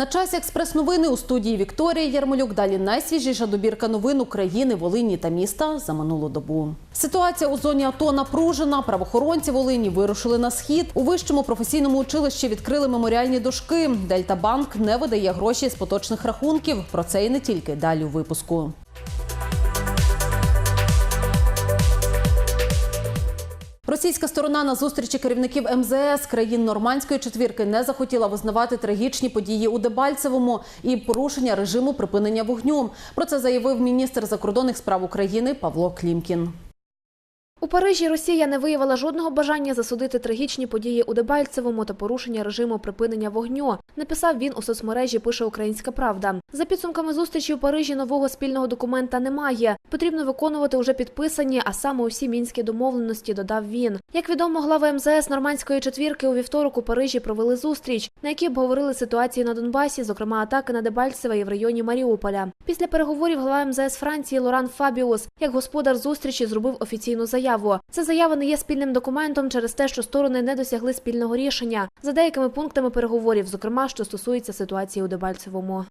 На часі експрес-новини у студії Вікторії Ярмолюк. Далі найсвіжіша добірка новин України, Волині та міста за минулу добу. Ситуація у зоні АТО напружена. Правоохоронці Волині вирушили на схід. У вищому професійному училищі відкрили меморіальні дошки. Дельта Банк не видає гроші з поточних рахунків. Про це і не тільки далі у випуску. Російська сторона на зустрічі керівників МЗС країн нормандської четвірки не захотіла визнавати трагічні події у Дебальцевому і порушення режиму припинення вогню. Про це заявив міністр закордонних справ України Павло Клімкін. У Парижі Росія не виявила жодного бажання засудити трагічні події у Дебальцевому та порушення режиму припинення вогню. Написав він у соцмережі. Пише Українська Правда. За підсумками зустрічі у Парижі нового спільного документа немає. Потрібно виконувати уже підписані, а саме усі мінські домовленості. Додав він. Як відомо, глави МЗС нормандської четвірки у вівторок у Парижі провели зустріч, на якій обговорили ситуацію на Донбасі, зокрема атаки на Дебальцеве і в районі Маріуполя. Після переговорів глава МЗС Франції Лоран Фабіус, як господар зустрічі, зробив офіційну заяву. Ця заява не є спільним документом через те, що сторони не досягли спільного рішення за деякими пунктами переговорів, зокрема, що стосується ситуації у Дебальцевому.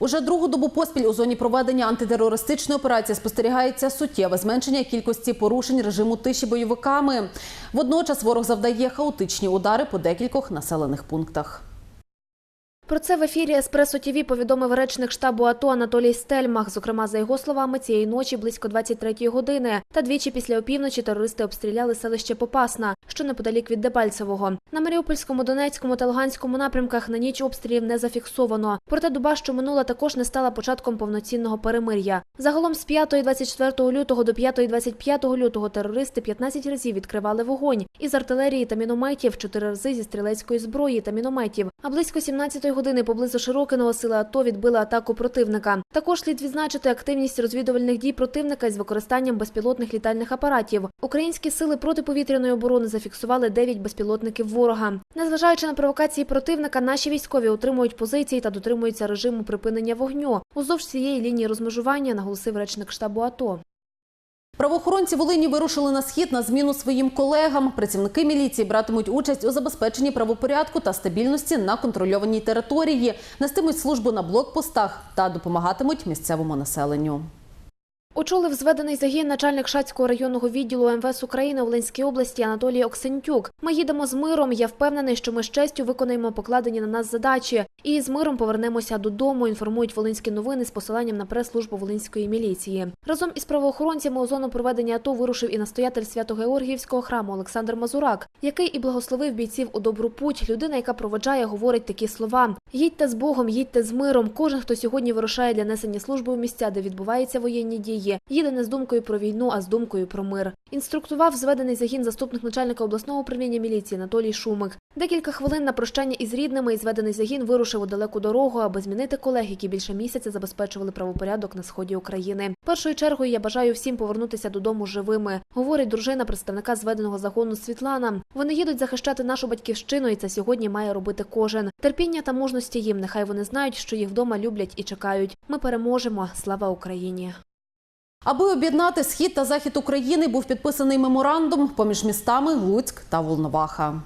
Уже другу добу поспіль у зоні проведення антитерористичної операції спостерігається суттєве зменшення кількості порушень режиму тиші бойовиками. Водночас ворог завдає хаотичні удари по декількох населених пунктах. Про це в ефірі Еспресо ТІВІ повідомив речник штабу АТО Анатолій Стельмах. Зокрема, за його словами, цієї ночі близько 23-ї години та двічі після опівночі терористи обстріляли селище Попасна, що неподалік від Дебальцевого. На Маріупольському, Донецькому та Луганському напрямках на ніч обстрілів не зафіксовано. Проте доба, що минула, також не стала початком повноцінного перемир'я. Загалом з 5 24 лютого до 5 25 лютого терористи 15 разів відкривали вогонь із артилерії та мінометів, 4 рази зі стрілецької зброї та мінометів. А близько 17-ї години поблизу Широкиного сили АТО відбили атаку противника. Також слід відзначити активність розвідувальних дій противника з використанням безпілотних літальних апаратів. Українські сили протиповітряної оборони зафіксували 9 безпілотників ворога. Незважаючи на провокації противника, наші військові утримують позиції та дотримуються режиму припинення вогню уздовж цієї лінії розмежування, наголосив речник штабу АТО. Правоохоронці Волині вирушили на схід на зміну своїм колегам. Працівники міліції братимуть участь у забезпеченні правопорядку та стабільності на контрольованій території, нестимуть службу на блокпостах та допомагатимуть місцевому населенню. Очолив зведений загін начальник Шацького районного відділу МВС України у Волинській області Анатолій Оксентюк. Ми їдемо з миром. Я впевнений, що ми з честю виконаємо покладені на нас задачі. І з миром повернемося додому. Інформують волинські новини з посиланням на прес-службу волинської міліції. Разом із правоохоронцями у зону проведення АТО вирушив і настоятель Свято-Георгіївського храму Олександр Мазурак, який і благословив бійців у добру путь. Людина, яка проведжає, говорить такі слова: їдьте з Богом, їдьте з миром. Кожен, хто сьогодні вирушає для несення служби у місця, де відбуваються воєнні дії. Їде не з думкою про війну, а з думкою про мир. Інструктував зведений загін заступник начальника обласного управління міліції Анатолій Шумик. Декілька хвилин на прощання із рідними і зведений загін вирушив у далеку дорогу, аби змінити колег, які більше місяця забезпечували правопорядок на сході України. Першою чергою я бажаю всім повернутися додому живими, говорить дружина представника зведеного загону Світлана. Вони їдуть захищати нашу батьківщину, і це сьогодні має робити кожен. Терпіння та мужності їм. Нехай вони знають, що їх вдома люблять і чекають. Ми переможемо. Слава Україні! Аби об'єднати схід та захід України, був підписаний меморандум поміж містами Луцьк та Волноваха.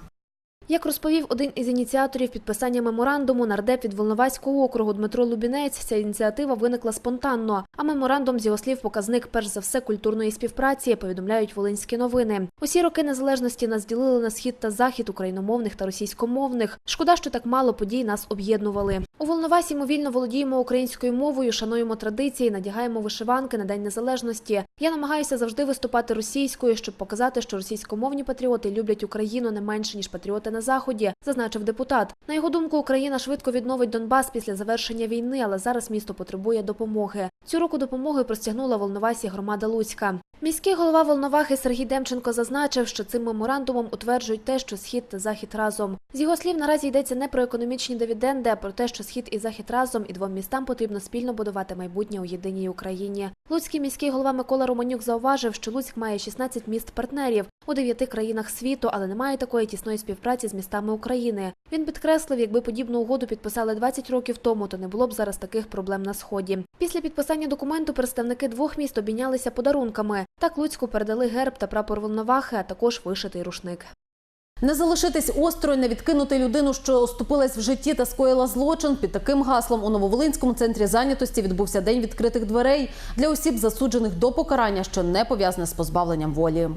Як розповів один із ініціаторів підписання меморандуму, нардеп від Волноваського округу Дмитро Лубінець, ця ініціатива виникла спонтанно. А меморандум з його слів показник перш за все культурної співпраці, повідомляють волинські новини. Усі роки незалежності нас ділили на схід та захід україномовних та російськомовних. Шкода, що так мало подій нас об'єднували. У Волновасі ми вільно володіємо українською мовою, шануємо традиції, надягаємо вишиванки на день незалежності. Я намагаюся завжди виступати російською, щоб показати, що російськомовні патріоти люблять Україну не менше ніж патріоти на заході, зазначив депутат. На його думку, Україна швидко відновить Донбас після завершення війни, але зараз місто потребує допомоги. Цю руку допомоги простягнула Волновасі громада Луцька. Міський голова Волновахи Сергій Демченко зазначив, що цим меморандумом утверджують те, що схід та захід разом. З його слів, наразі йдеться не про економічні дивіденди, а про те, що схід і захід разом і двом містам потрібно спільно будувати майбутнє у єдиній Україні. Луцький міський голова Микола Романюк зауважив, що Луцьк має 16 міст партнерів у дев'яти країнах світу, але немає такої тісної співпраці з містами України. Він підкреслив, якби подібну угоду підписали 20 років тому, то не було б зараз таких проблем на сході. Після підписання документу представники двох міст обмінялися подарунками. Так Луцьку передали герб та прапор Волновахи, а також вишитий рушник. Не залишитись осторонь, не відкинути людину, що оступилась в житті та скоїла злочин. Під таким гаслом у Нововолинському центрі зайнятості відбувся день відкритих дверей для осіб, засуджених до покарання, що не пов'язане з позбавленням волі.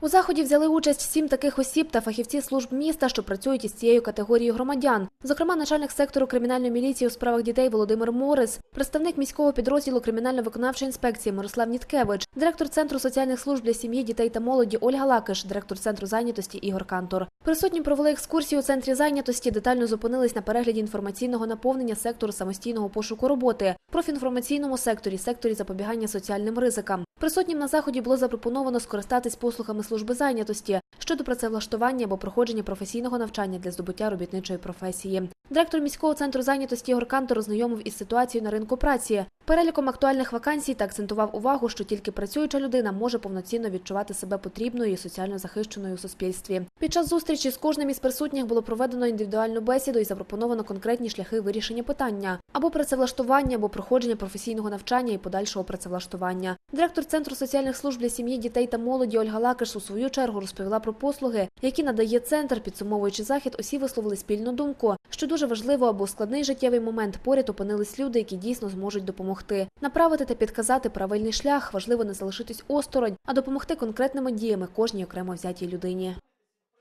У заході взяли участь сім таких осіб та фахівці служб міста, що працюють із цією категорією громадян. Зокрема, начальник сектору кримінальної міліції у справах дітей Володимир Морис, представник міського підрозділу кримінально-виконавчої інспекції Мирослав Ніткевич, директор центру соціальних служб для сім'ї, дітей та молоді Ольга Лакиш, директор центру зайнятості Ігор Кантор. Присутні провели екскурсію у центрі зайнятості, детально зупинились на перегляді інформаційного наповнення сектору самостійного пошуку роботи, профінформаційному секторі, секторі запобігання соціальним ризикам. Присутнім на заході було запропоновано скористатись послугами служби зайнятості щодо працевлаштування або проходження професійного навчання для здобуття робітничої професії. Директор міського центру зайнятості Ігор Кантор ознайомив із ситуацією на ринку праці, переліком актуальних вакансій та акцентував увагу, що тільки працююча людина може повноцінно відчувати себе потрібною і соціально захищеною у суспільстві. Під час зустрічі з кожним із присутніх було проведено індивідуальну бесіду і запропоновано конкретні шляхи вирішення питання або працевлаштування, або проходження професійного навчання і подальшого працевлаштування. Директор центру соціальних служб для сім'ї, дітей та молоді Ольга Лакиш у свою чергу розповіла про послуги, які надає центр. Підсумовуючи захід, усі висловили спільну думку, що дуже важливо, аби у складний життєвий момент поряд опинились люди, які дійсно зможуть допомогти. Направити та підказати правильний шлях важливо не залишитись осторонь, а допомогти конкретними діями кожній окремо взятій людині.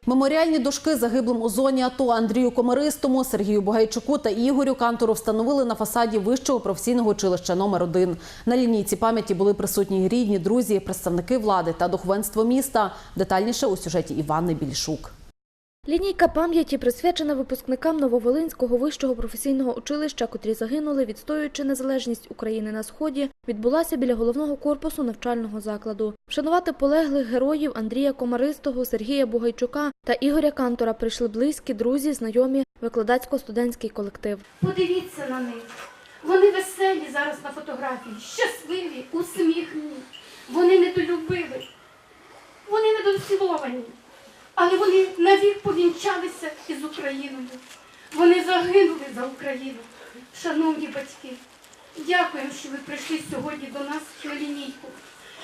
Меморіальні дошки загиблим у зоні АТО Андрію Комаристому, Сергію Бугайчуку та Ігорю Кантору встановили на фасаді вищого професійного училища номер 1 На лінійці пам'яті були присутні рідні, друзі, представники влади та духовенство міста. Детальніше у сюжеті Івани Більшук. Лінійка пам'яті присвячена випускникам Нововолинського вищого професійного училища, котрі загинули, відстоюючи незалежність України на сході, відбулася біля головного корпусу навчального закладу. Вшанувати полеглих героїв Андрія Комаристого, Сергія Бугайчука та Ігоря Кантора прийшли близькі, друзі, знайомі, викладацько-студентський колектив. Подивіться на них. Вони веселі зараз на фотографії, щасливі, усміхнені. Вони недолюбиві, вони недоціловані. Але вони навік повінчалися із Україною. Вони загинули за Україну. Шановні батьки, дякуємо, що ви прийшли сьогодні до нас на лінійку.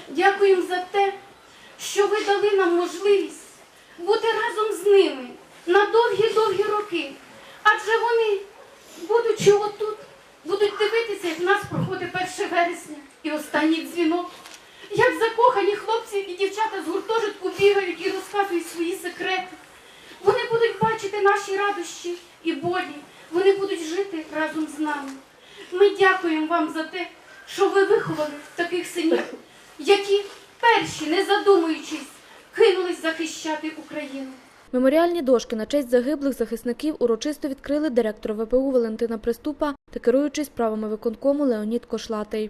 Дякуємо за те, що ви дали нам можливість бути разом з ними на довгі-довгі роки. Адже вони, будучи отут, будуть дивитися, як нас проходить 1 вересня і останній дзвінок. Як закохані хлопці і дівчата з гуртожитку бігають і розказують свої секрети. Вони будуть бачити наші радощі і болі. Вони будуть жити разом з нами. Ми дякуємо вам за те, що ви виховали таких синів, які перші, не задумуючись, кинулись захищати Україну. Меморіальні дошки на честь загиблих захисників урочисто відкрили директор ВПУ Валентина Приступа та керуючий справами виконкому Леонід Кошлатий.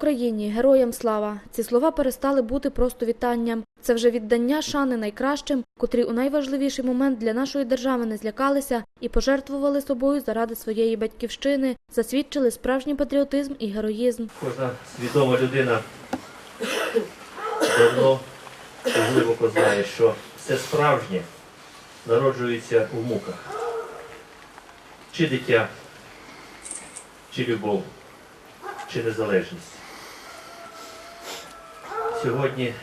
Україні! Героям слава! Ці слова перестали бути просто вітанням. Це вже віддання шани найкращим, котрі у найважливіший момент для нашої держави не злякалися і пожертвували собою заради своєї батьківщини, засвідчили справжній патріотизм і героїзм. Кожна свідома людина давно і глибоко знає, що все справжнє народжується в муках. Чи дитя, чи любов, чи незалежність. Сьогодні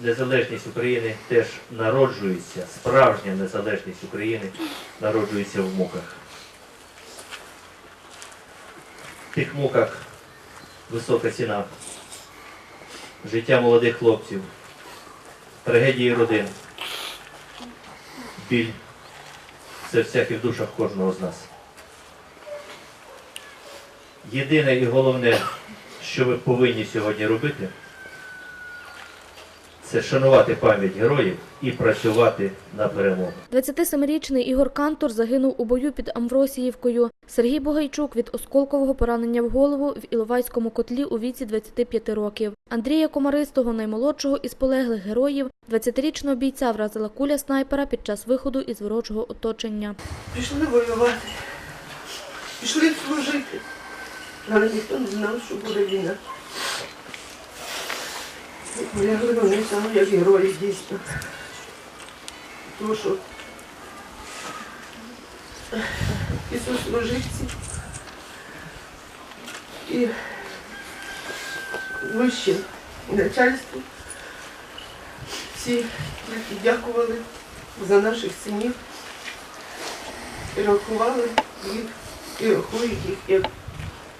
незалежність України теж народжується, справжня незалежність України народжується в муках. В тих муках висока ціна, життя молодих хлопців, трагедії родин, біль в серцях і в душах кожного з нас. Єдине і головне, що ви повинні сьогодні робити, це шанувати пам'ять героїв і працювати на перемогу. 27-річний Ігор Кантор загинув у бою під Амвросіївкою. Сергій Бугайчук від осколкового поранення в голову в Іловайському котлі у віці 25 років. Андрія Комаристого, наймолодшого із полеглих героїв, 20-річного бійця вразила куля снайпера під час виходу із ворожого оточення. Пішли воювати, пішли служити. Але ніхто не знав, що буде війна. Лягли вони саме як герої дійсно. Тому що Ісус і вище начальство всі тільки дякували за наших синів і рахували їх і рахують їх як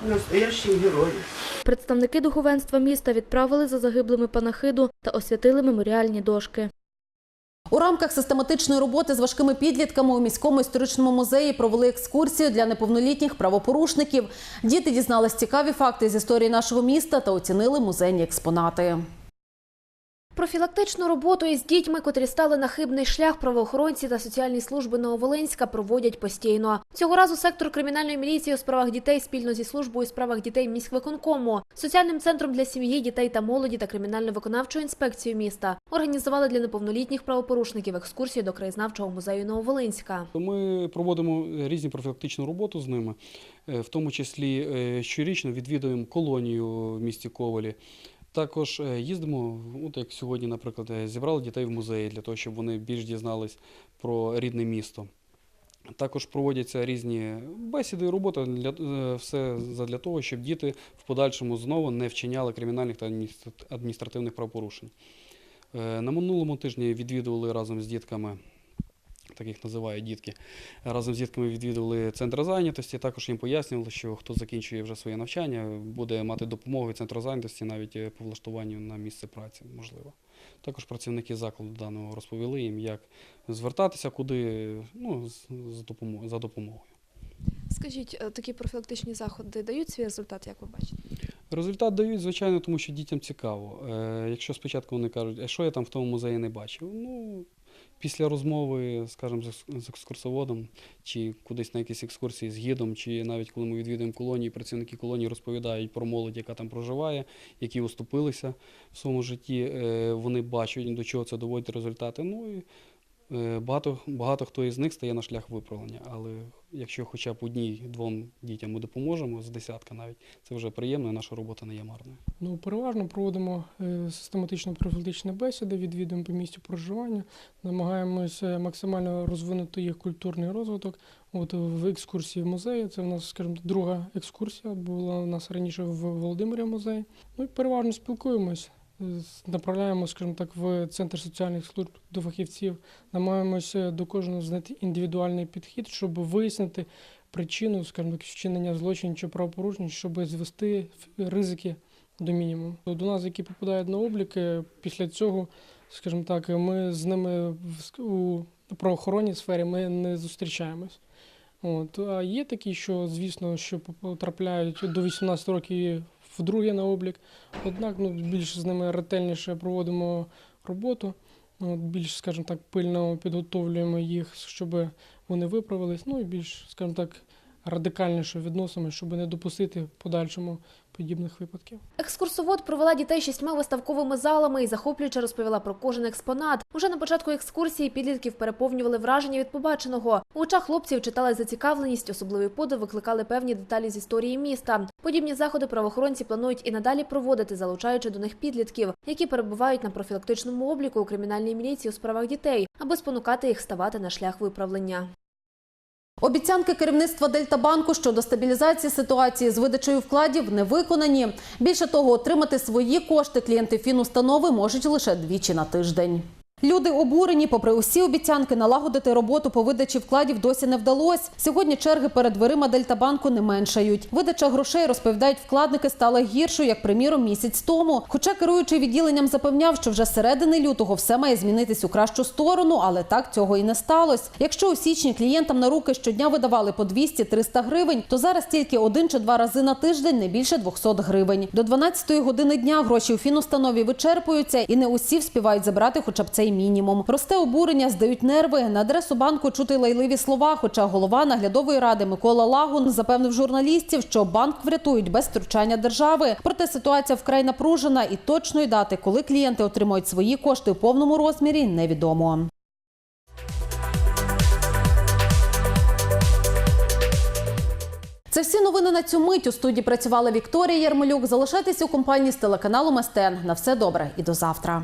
настоящих героїв. Представники духовенства міста відправили за загиблими панахиду та освятили меморіальні дошки. У рамках систематичної роботи з важкими підлітками у міському історичному музеї провели екскурсію для неповнолітніх правопорушників. Діти дізнались цікаві факти з історії нашого міста та оцінили музейні експонати. Профілактичну роботу із дітьми, котрі стали на хибний шлях, правоохоронці та соціальні служби Нововолинська проводять постійно. Цього разу сектор кримінальної міліції у справах дітей спільно зі службою у справах дітей міськвиконкому, соціальним центром для сім'ї, дітей та молоді та кримінально-виконавчою інспекцією міста організували для неповнолітніх правопорушників екскурсію до краєзнавчого музею Нововолинська. Ми проводимо різні профілактичну роботу з ними, е, в тому числі е, щорічно відвідуємо колонію в місті Ковалі. Також е, їздимо, от як сьогодні, наприклад, зібрали дітей в музеї для того, щоб вони більш дізнались про рідне місто. Також проводяться різні бесіди і робота для е, все для того, щоб діти в подальшому знову не вчиняли кримінальних та адміністративних правопорушень. Е, На минулому тижні відвідували разом з дітками, так їх називають дітки, разом з дітками відвідували центр зайнятості. Також їм пояснювали, що хто закінчує вже своє навчання, буде мати допомогу від центру зайнятості навіть е, по влаштуванню на місце праці, можливо. Також працівники закладу даного розповіли їм, як звертатися, куди ну, за допомогою. Скажіть, е, такі профілактичні заходи дають свій результат, як ви бачите? Результат дають, звичайно, тому що дітям цікаво. Е, якщо спочатку вони кажуть, а що я там в тому музеї не бачив? Ну, після розмови, скажімо, з екскурсоводом, чи кудись на якісь екскурсії з гідом, чи навіть коли ми відвідуємо колонії, працівники колонії розповідають про молодь, яка там проживає, які уступилися в своєму житті, е, вони бачать, до чого це доводить результати. Ну і багато, багато хто із них стає на шлях виправлення. Але якщо хоча б одній-двом дітям ми допоможемо, з десятка навіть, це вже приємно, і наша робота не є марною. Ну, переважно проводимо е, систематично профілактичні бесіди, відвідуємо по місцю проживання, намагаємося максимально розвинути їх культурний розвиток. От в екскурсії в музеї, це в нас, скажімо, друга екскурсія, була у нас раніше в Володимирі музей. Ну і переважно спілкуємось, е, направляємо, скажімо так, в центр соціальних служб до фахівців, намагаємося до кожного знайти індивідуальний підхід, щоб вияснити причину, скажімо так, вчинення злочинів чи правопорушень, щоб звести ризики до мінімуму. До нас, які попадають на облік, е, після цього, скажімо так, ми з ними у правоохоронній сфері ми не зустрічаємось. От. А є такі, що, звісно, що потрапляють до 18 років вдруге на облік. Однак ну, більш з ними ретельніше проводимо роботу. ну, більш, скажімо так, пильно підготовлюємо їх, щоб вони виправились. Ну і більш, скажімо так, радикальніше відносимо, щоб не допустити подальшому подібних випадків. Екскурсовод провела дітей шістьма виставковими залами і захоплююче розповіла про кожен експонат. Уже на початку екскурсії підлітків переповнювали враження від побаченого. У очах хлопців читали зацікавленість, особливий подив викликали певні деталі з історії міста. Подібні заходи правоохоронці планують і надалі проводити, залучаючи до них підлітків, які перебувають на профілактичному обліку у кримінальній міліції у справах дітей, аби спонукати їх ставати на шлях виправлення. Обіцянки керівництва Дельтабанку щодо стабілізації ситуації з видачею вкладів не виконані. Більше того, отримати свої кошти клієнти фінустанови можуть лише двічі на тиждень. Люди обурені, попри усі обіцянки, налагодити роботу по видачі вкладів досі не вдалося. Сьогодні черги перед дверима Дельтабанку не меншають. Видача грошей, розповідають вкладники, стала гіршою, як приміром місяць тому. Хоча керуючий відділенням запевняв, що вже з середини лютого все має змінитись у кращу сторону, але так цього і не сталося. Якщо у січні клієнтам на руки щодня видавали по 200-300 гривень, то зараз тільки один чи два рази на тиждень не більше 200 гривень. До 12-ї години дня гроші у фінустанові вичерпуються, і не усі вспівають забрати хоча б цей мінімум. Росте обурення, здають нерви. На адресу банку чути лайливі слова. Хоча голова наглядової ради Микола Лагун запевнив журналістів, що банк врятують без втручання держави. Проте ситуація вкрай напружена і точної дати, коли клієнти отримують свої кошти у повному розмірі, невідомо. Це всі новини на цю мить. У студії працювала Вікторія Єрмолюк. Залишайтеся у компанії з телеканалом СТН. На все добре і до завтра.